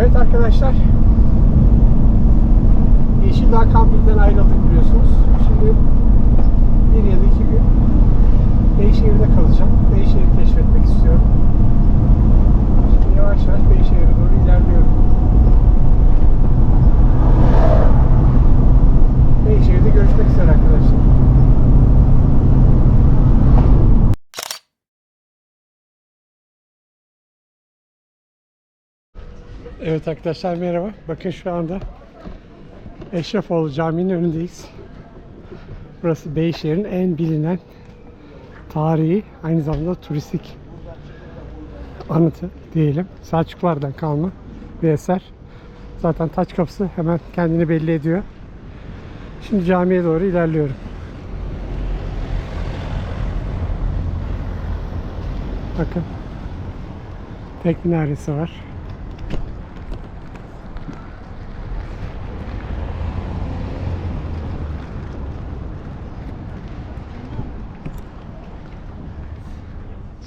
Evet arkadaşlar. Yeşildağ Camping'den ayrıldık biliyorsunuz. Şimdi bir ya da iki gün Beyşehir'de kalacağım. Beyşehir'i keşfetmek istiyorum. Şimdi yavaş yavaş Beyşehir'e doğru ilerliyorum. Beyşehir'de görüşmek üzere arkadaşlar. Evet arkadaşlar merhaba. Bakın şu anda Eşrefoğlu Camii'nin önündeyiz. Burası Beyşehir'in en bilinen tarihi, aynı zamanda turistik anıtı diyelim. Selçuklardan kalma bir eser. Zaten taç kapısı hemen kendini belli ediyor. Şimdi camiye doğru ilerliyorum. Bakın. Tek minaresi var.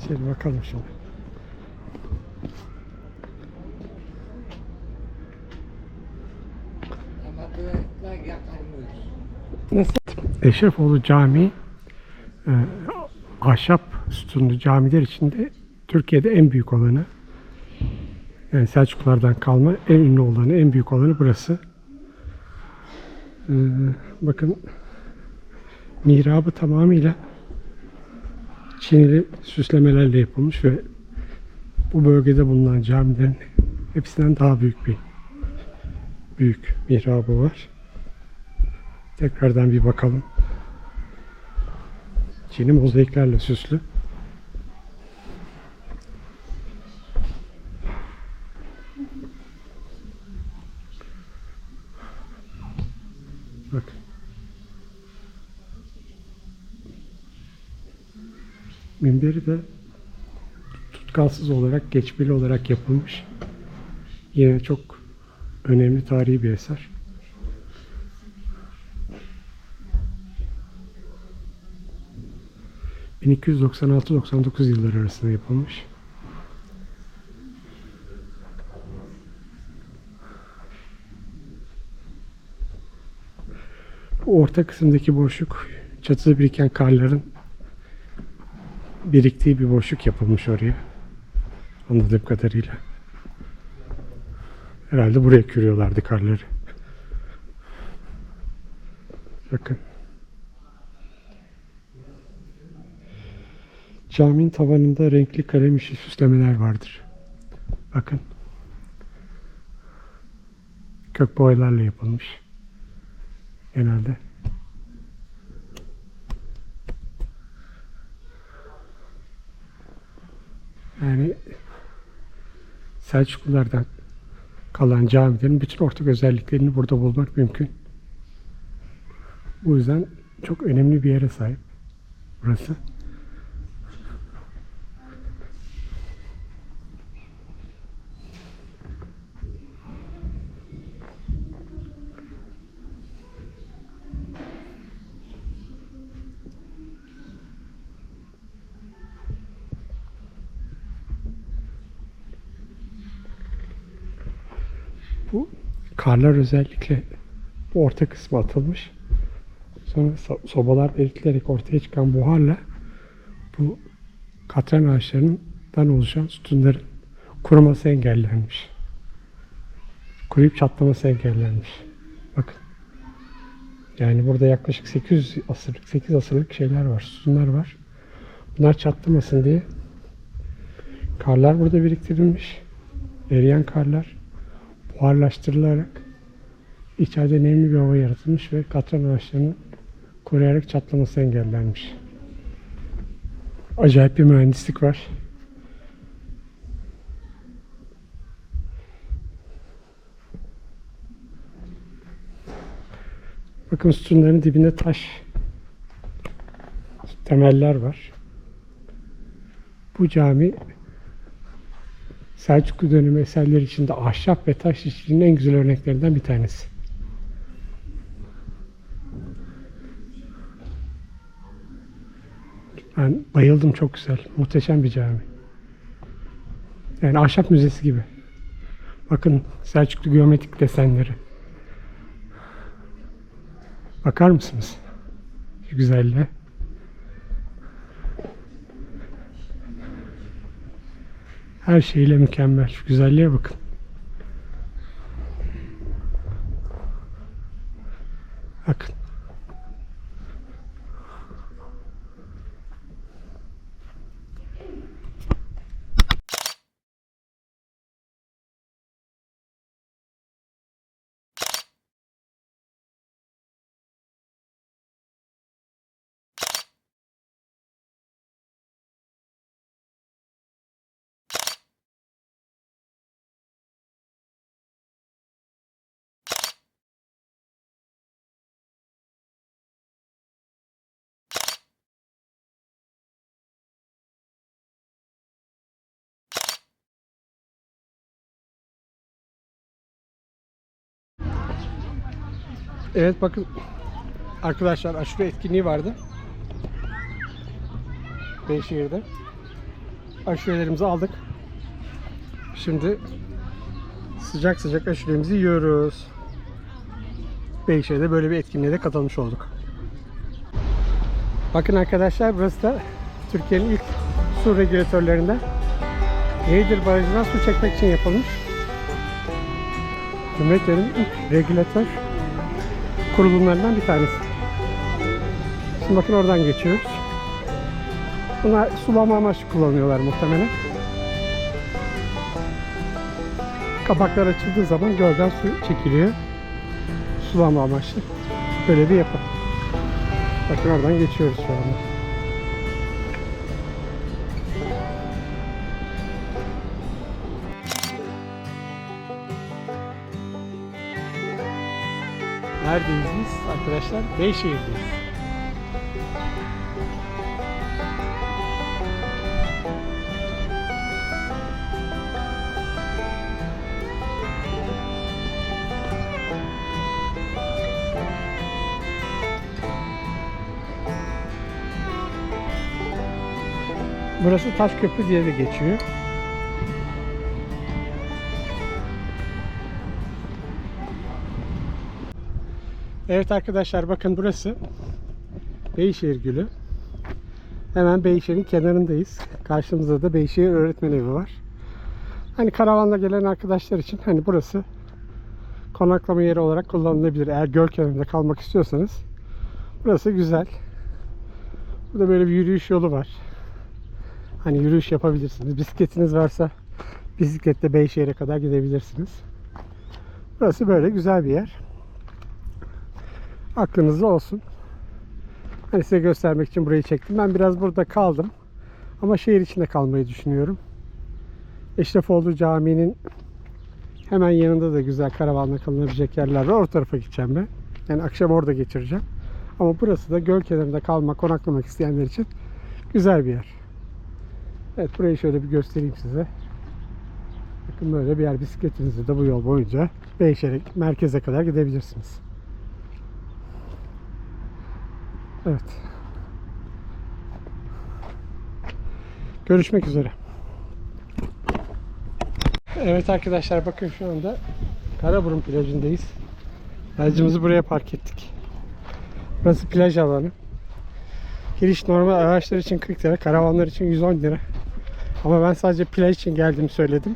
Şimdi bakalım şimdi. Nasıl? Eşrefoğlu Camii e, ahşap sütunlu camiler içinde Türkiye'de en büyük olanı. Yani Selçuklulardan kalma en ünlü olanı, en büyük olanı burası. E, bakın mihrabı tamamıyla Çinili süslemelerle yapılmış ve bu bölgede bulunan camilerin hepsinden daha büyük bir büyük mihrabı var. Tekrardan bir bakalım. Çin'i mozaiklerle süslü. Minberi de tutkalsız olarak, geçmeli olarak yapılmış. Yine çok önemli tarihi bir eser. ...1296-99 yılları arasında yapılmış. Bu orta kısımdaki boşluk... ...çatıda biriken karların... ...biriktiği bir boşluk yapılmış oraya. Anladığım kadarıyla. Herhalde buraya kürüyorlardı karları. Bakın. Caminin tavanında renkli kalem işi süslemeler vardır. Bakın. Kök boyalarla yapılmış. Genelde. Yani Selçuklulardan kalan camilerin bütün ortak özelliklerini burada bulmak mümkün. Bu yüzden çok önemli bir yere sahip burası. Bu karlar özellikle bu orta kısmı atılmış. Sonra so- sobalar eritilerek ortaya çıkan buharla bu katran ağaçlarından oluşan sütunların kuruması engellenmiş. Kuruyup çatlaması engellenmiş. Bakın. Yani burada yaklaşık 800 asırlık, 8 asırlık şeyler var, sütunlar var. Bunlar çatlamasın diye karlar burada biriktirilmiş. Eriyen karlar buharlaştırılarak içeride nemli bir hava yaratılmış ve katran ağaçlarının koruyarak çatlaması engellenmiş. Acayip bir mühendislik var. Bakın sütunların dibinde taş temeller var. Bu cami Selçuklu dönemi eserleri içinde ahşap ve taş işçiliğinin en güzel örneklerinden bir tanesi. Ben bayıldım çok güzel. Muhteşem bir cami. Yani ahşap müzesi gibi. Bakın Selçuklu geometrik desenleri. Bakar mısınız? Şu güzelliğe. Her şeyle mükemmel. Şu güzelliğe bakın. Evet bakın arkadaşlar aşure etkinliği vardı. Beyşehir'de. Aşurelerimizi aldık. Şimdi sıcak sıcak aşuremizi yiyoruz. Beyşehir'de böyle bir etkinliğe de katılmış olduk. Bakın arkadaşlar burası da Türkiye'nin ilk su regülatörlerinden Eğirdir Barajı'ndan su çekmek için yapılmış. Cumhuriyetlerin ilk regülatör kurulumlarından bir tanesi. Şimdi bakın oradan geçiyoruz. Bunlar sulama amaçlı kullanıyorlar muhtemelen. Kapaklar açıldığı zaman gölden su çekiliyor. Sulama amaçlı. Böyle bir yapı. Bakın oradan geçiyoruz şu anda. Neredeyiz arkadaşlar? Beyşehir'deyiz. Burası Taşköprü diye de geçiyor. Evet arkadaşlar bakın burası Beyşehir Gölü. Hemen Beyşehir'in kenarındayız. Karşımızda da Beyşehir Öğretmen Evi var. Hani karavanla gelen arkadaşlar için hani burası konaklama yeri olarak kullanılabilir. Eğer göl kenarında kalmak istiyorsanız burası güzel. Burada böyle bir yürüyüş yolu var. Hani yürüyüş yapabilirsiniz. Bisikletiniz varsa bisikletle Beyşehir'e kadar gidebilirsiniz. Burası böyle güzel bir yer aklınızda olsun. Hani size göstermek için burayı çektim. Ben biraz burada kaldım. Ama şehir içinde kalmayı düşünüyorum. Eşrefoğlu Camii'nin hemen yanında da güzel karavanla kalınabilecek yerler var. O tarafa gideceğim ben. Yani akşam orada geçireceğim. Ama burası da göl kenarında kalmak, konaklamak isteyenler için güzel bir yer. Evet burayı şöyle bir göstereyim size. Bakın böyle bir yer. Bisikletinizi de bu yol boyunca Beyşehir merkeze kadar gidebilirsiniz. Evet. Görüşmek üzere. Evet arkadaşlar bakın şu anda Karaburun plajındayız. Aracımızı buraya park ettik. Burası plaj alanı. Giriş normal araçlar için 40 lira, karavanlar için 110 lira. Ama ben sadece plaj için geldiğimi söyledim.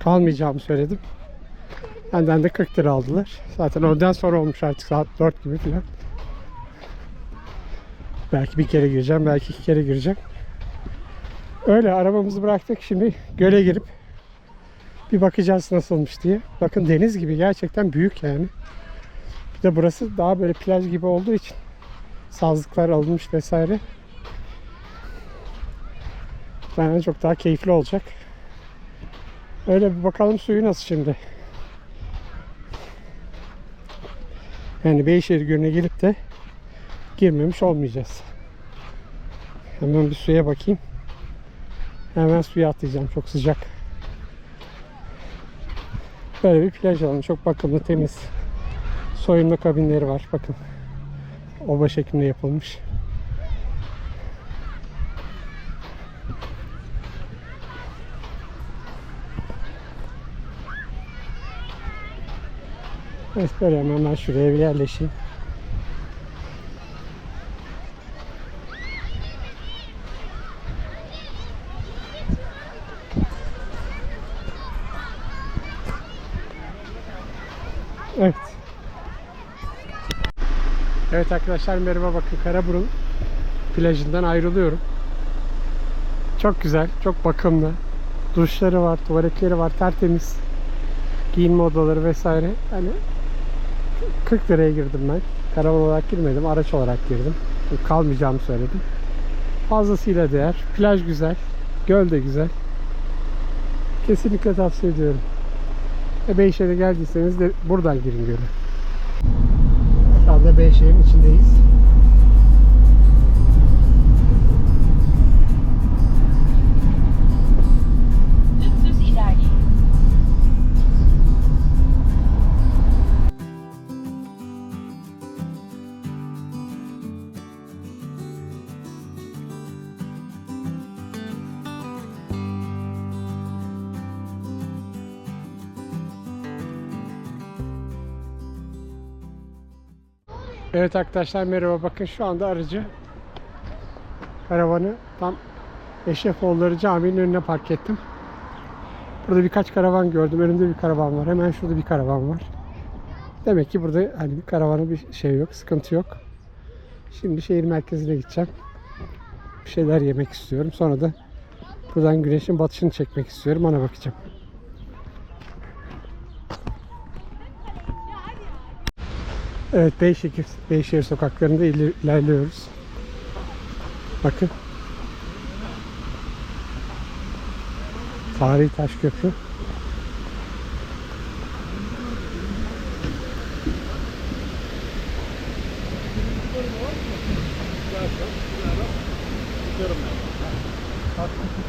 Kalmayacağımı söyledim. Benden de 40 lira aldılar. Zaten oradan sonra olmuş artık saat 4 gibi falan. Belki bir kere gireceğim, belki iki kere gireceğim. Öyle arabamızı bıraktık. Şimdi göle girip bir bakacağız nasılmış diye. Bakın deniz gibi gerçekten büyük yani. Bir de burası daha böyle plaj gibi olduğu için sazlıklar alınmış vesaire. Bence çok daha keyifli olacak. Öyle bir bakalım suyu nasıl şimdi. Yani Beyşehir Gölü'ne gelip de girmemiş olmayacağız. Hemen bir suya bakayım. Hemen suya atlayacağım. Çok sıcak. Böyle bir plaj alanı. Çok bakımlı, temiz. Soyunma kabinleri var. Bakın. Oba şeklinde yapılmış. Evet böyle hemen ben şuraya bir yerleşeyim. Evet. Evet arkadaşlar merhaba bakın Karaburun plajından ayrılıyorum. Çok güzel, çok bakımlı. Duşları var, tuvaletleri var, tertemiz. Giyinme odaları vesaire. Hani 40 liraya girdim ben. Karavan olarak girmedim, araç olarak girdim. Kalmayacağımı söyledim. Fazlasıyla değer. Plaj güzel, göl de güzel. Kesinlikle tavsiye ediyorum. E Beyşehir'e geldiyseniz de buradan girin göle. Şu anda Beyşehir'in içindeyiz. Evet arkadaşlar merhaba. Bakın şu anda aracı karavanı tam Eşrefoğulları Camii'nin önüne park ettim. Burada birkaç karavan gördüm. Önümde bir karavan var. Hemen şurada bir karavan var. Demek ki burada hani bir karavanın bir şey yok, sıkıntı yok. Şimdi şehir merkezine gideceğim. Bir şeyler yemek istiyorum. Sonra da buradan güneşin batışını çekmek istiyorum. Ona bakacağım. Evet Beyşehir, Beyşehir sokaklarında iler- ilerliyoruz. Bakın. Tarihi taş köprü.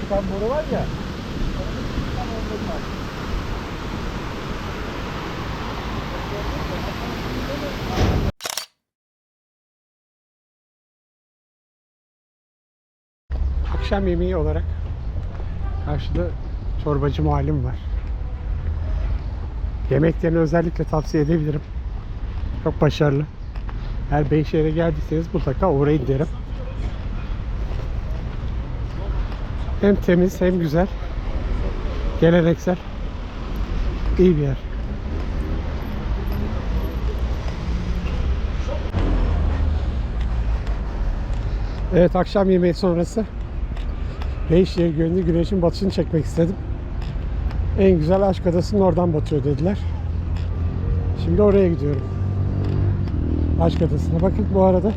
Çıkan boru var ya. Akşam yemeği olarak karşıda çorbacı muhallim var. Yemeklerini özellikle tavsiye edebilirim. Çok başarılı. Eğer Beyşehir'e geldiyseniz mutlaka uğrayın derim. Hem temiz hem güzel. Geleneksel. İyi bir yer. Evet akşam yemeği sonrası Beyşehir Gölü'nde güneşin batışını çekmek istedim. En güzel Aşk Adası'nın oradan batıyor dediler. Şimdi oraya gidiyorum. Aşk Adası'na. Bakın bu arada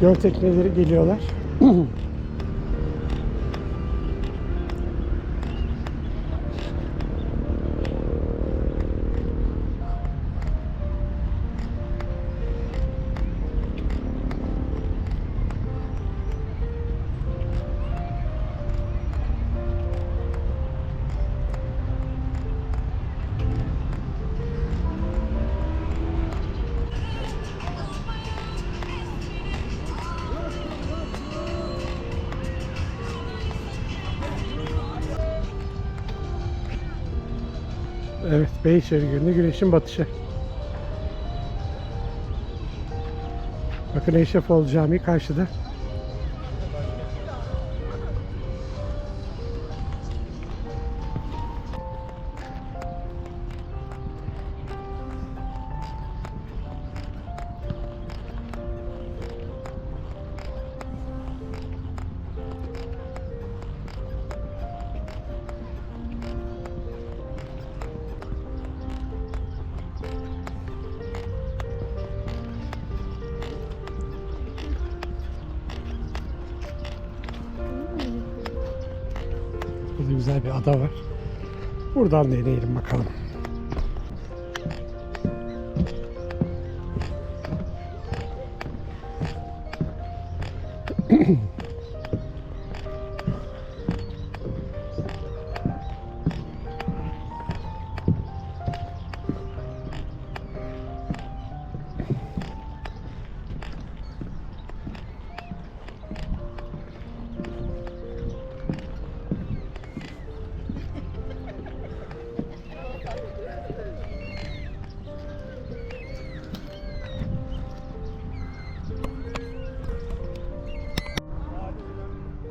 göl tekneleri geliyorlar. Evet, Beyşehir Gölü'nde güneşin batışı. Bakın Eşrefoğlu Camii karşıda. Güzel bir ada var. Buradan deneyelim bakalım.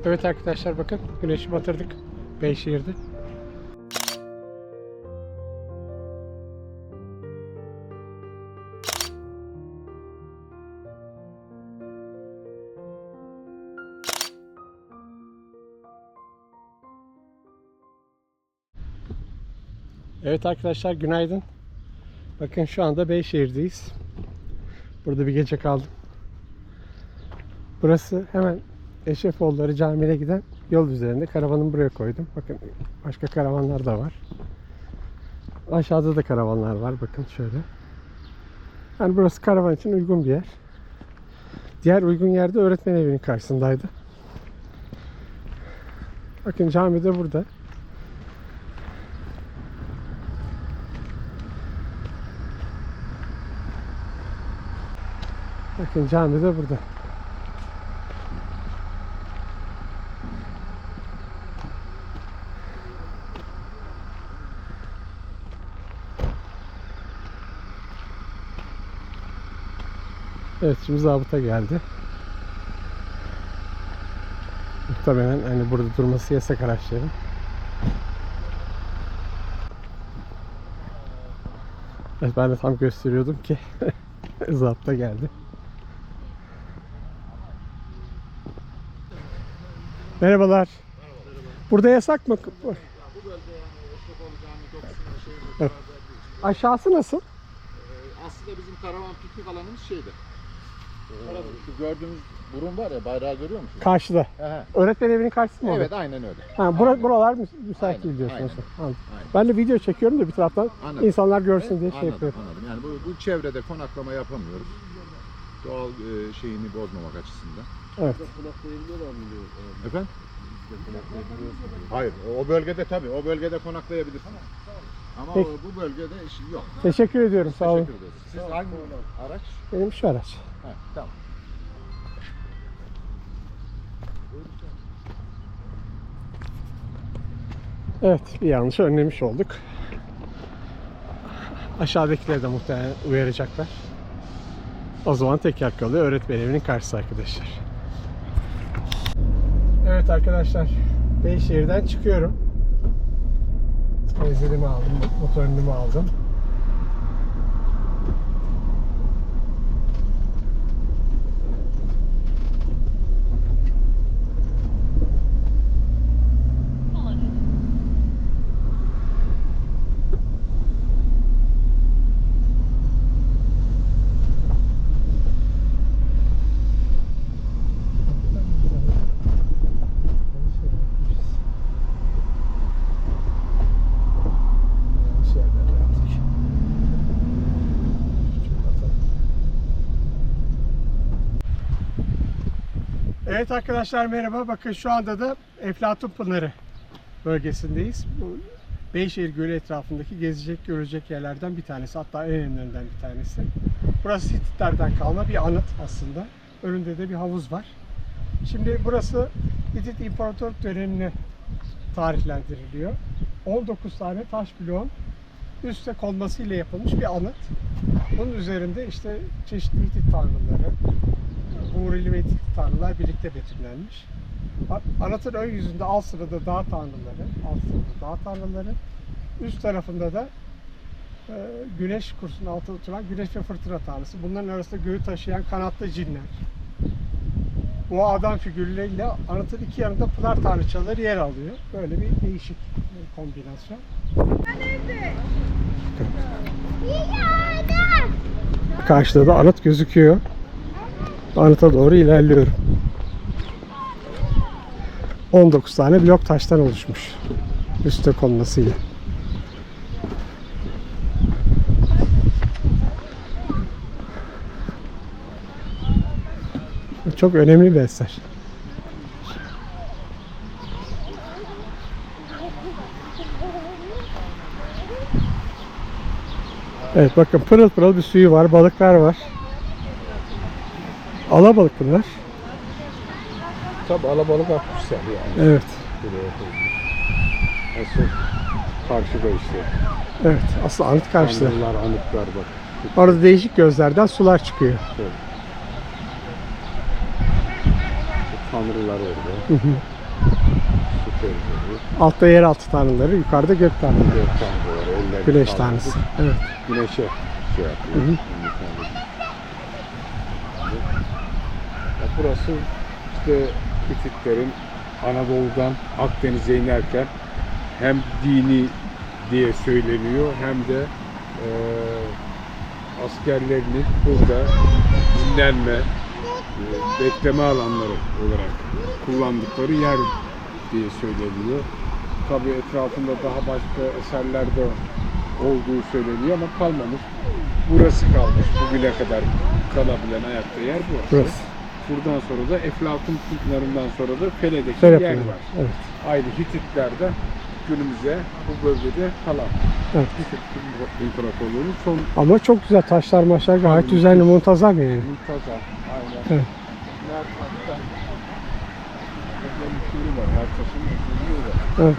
Evet arkadaşlar bakın güneşi batırdık Beyşehir'de. Evet arkadaşlar günaydın. Bakın şu anda Beyşehir'deyiz. Burada bir gece kaldım. Burası hemen Eşrefoğulları Camii'ne giden yol üzerinde. Karavanımı buraya koydum. Bakın başka karavanlar da var. Aşağıda da karavanlar var. Bakın şöyle. Yani burası karavan için uygun bir yer. Diğer uygun yerde öğretmen evinin karşısındaydı. Bakın cami de burada. Bakın cami de burada. Evet şimdi zabıta geldi. Muhtemelen hani burada durması yasak araçların. Evet ben de tam gösteriyordum ki zabıta geldi. Merhabalar. Burada yasak mı? Evet. Aşağısı nasıl? Aslında bizim karavan piknik alanımız şeyde. Şu gördüğümüz burun var ya bayrağı görüyor musun? Karşıda. Aha. Öğretmen evinin karşısı mı? Evet aynen öyle. Ha, bura, buralar mü- müsait Aynen, değil diyorsunuz. aynen. Aynen. Ben de video çekiyorum da bir taraftan Anladım. insanlar görsün diye şey anladım, yapıyorum. anladım. Yani bu, bu çevrede konaklama yapamıyoruz. Doğal e, şeyini bozmamak açısından. Evet. Efendim? Hayır, o bölgede tabii, o bölgede konaklayabilirsin. Ama Peki. bu bölgede iş yok. Teşekkür ediyorum. Sağ olun. Teşekkür ederiz. Siz hangi araç? Benim şu araç. Ha, tamam. Evet bir yanlış önlemiş olduk. Aşağıdakileri de muhtemelen uyaracaklar. O zaman tekrar kalıyor öğretmen evinin karşısı arkadaşlar. Evet arkadaşlar Beyşehir'den çıkıyorum. Benzinimi aldım, motor önümü aldım. Yanlış yerden yaptık. Küçük hata. Evet arkadaşlar merhaba. Bakın şu anda da Eflatun Pınarı bölgesindeyiz. Bu Beyşehir Gölü etrafındaki gezecek, görecek yerlerden bir tanesi. Hatta en önemlilerinden bir tanesi. Burası Hititlerden kalma bir anıt aslında. Önünde de bir havuz var. Şimdi burası Hitit İmparatorluk dönemine tarihlendiriliyor. 19 tane taş bloğun üste konmasıyla yapılmış bir anıt. Bunun üzerinde işte çeşitli Hitit tanrıları, Hitit tanrılar birlikte betimlenmiş. Anıtın ön yüzünde alt sırada dağ tanrıları, alt sırada dağ tanrıları, üst tarafında da e, güneş kursunun altında oturan güneş ve fırtına tanrısı. Bunların arasında göğü taşıyan kanatlı cinler. Bu adam figürleriyle anıtın iki yanında pınar tanrıçaları yer alıyor. Böyle bir değişik bir kombinasyon. Karşıda da anıt gözüküyor. Anıta doğru ilerliyorum. 19 tane blok taştan oluşmuş. Üste konmasıyla. Çok önemli bir eser. Evet bakın pırıl pırıl bir suyu var, balıklar var. Alabalık bunlar. Tabii alabalık atmışlar yani. Evet. Asıl karşıda işte. Evet. Aslında anıt karşıda. Tanrılar, anıtlar bak. Orada değişik gözlerden sular çıkıyor. tanrılar orada. Hı hı. Tanrıları, Altta yeraltı tanrıları, yukarıda gök tanrıları. gök tanrıları, Güneş tanrısı. Evet. Güneşe şey yapıyor. Hı hı. Ya burası işte Hititlerin Anadolu'dan Akdeniz'e inerken hem dini diye söyleniyor hem de eee askerlerinin burada dinlenme, eee, bekleme alanları olarak kullandıkları yer diye söyleniyor. Tabii etrafında daha başka eserler de olduğu söyleniyor ama kalmamış. Burası kalmış. Bugüne kadar kalabilen ayakta yer burası. Burası. Buradan sonra da Eflatun pınarından sonra da Fele'deki Serap yer var. Evet. Aynı Hititler'de günümüze bu bölgede kalan Evet. Hitit İmparatorluğu'nun son Ama çok güzel taşlar maşlar gayet düzenli muntazam yani. muntazam. Aynen. Evet. Her taşta var. Her taşın var. Evet.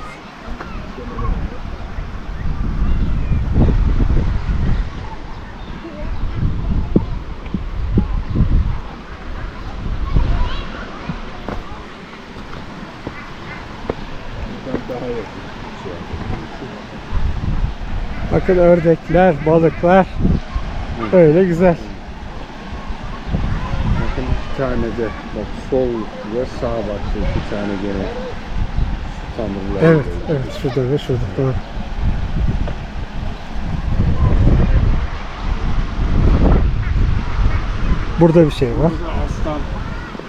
Buradan daha yakın. Şey Bakın ördekler, balıklar. Öyle güzel. Bakın iki tane de bak sol ve sağ bak iki tane gene tanrılar. Evet, evet. Şurada ve şurada. Doğru. Burada bir şey var. Burada aslan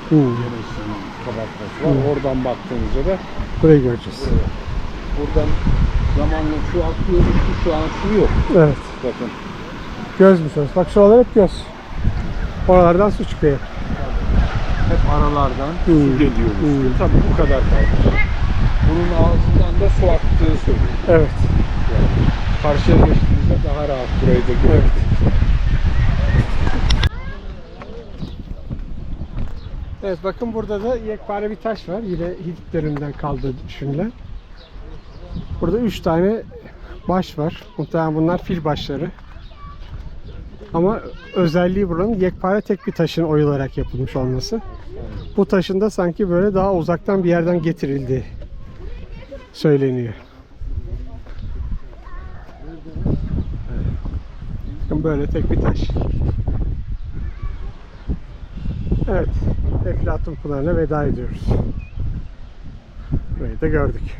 Hmm. Var. Oradan baktığınızda da Burayı göreceğiz. Buradan zamanla su akıyor. Şu an su yok. Evet. Bakın. Gözmüş orası. Bak şuralar hep göz. Oralardan su çıkıyor. Hep aralardan Hmm. su geliyor. Hmm. Tabii bu kadar kaldı. Bunun ağzından da su aktığı söyleniyor. Evet. Yani karşıya geçtiğinizde daha rahat burayı da görebilirsiniz. Evet bakın burada da yekpare bir taş var. Yine Hitit döneminden kaldığı düşünülen. Burada üç tane baş var. Muhtemelen bunlar fil başları. Ama özelliği buranın yekpare tek bir taşın oyularak yapılmış olması. Bu taşın da sanki böyle daha uzaktan bir yerden getirildiği söyleniyor. Böyle tek bir taş. Evet, Eflatun Pınarı'na veda ediyoruz. Burayı da gördük.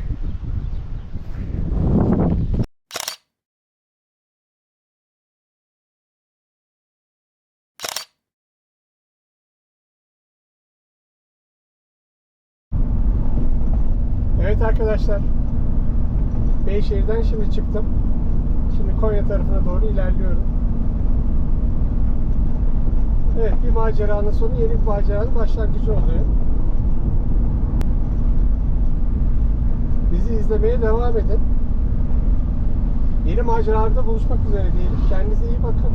Evet arkadaşlar, Beyşehir'den şimdi çıktım. Şimdi Konya tarafına doğru ilerliyorum. Evet bir maceranın sonu yeni bir maceranın başlangıcı oluyor. Bizi izlemeye devam edin. Yeni maceralarda buluşmak üzere diyelim. Kendinize iyi bakın.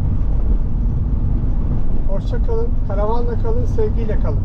Hoşça kalın. Karavanla kalın. Sevgiyle kalın.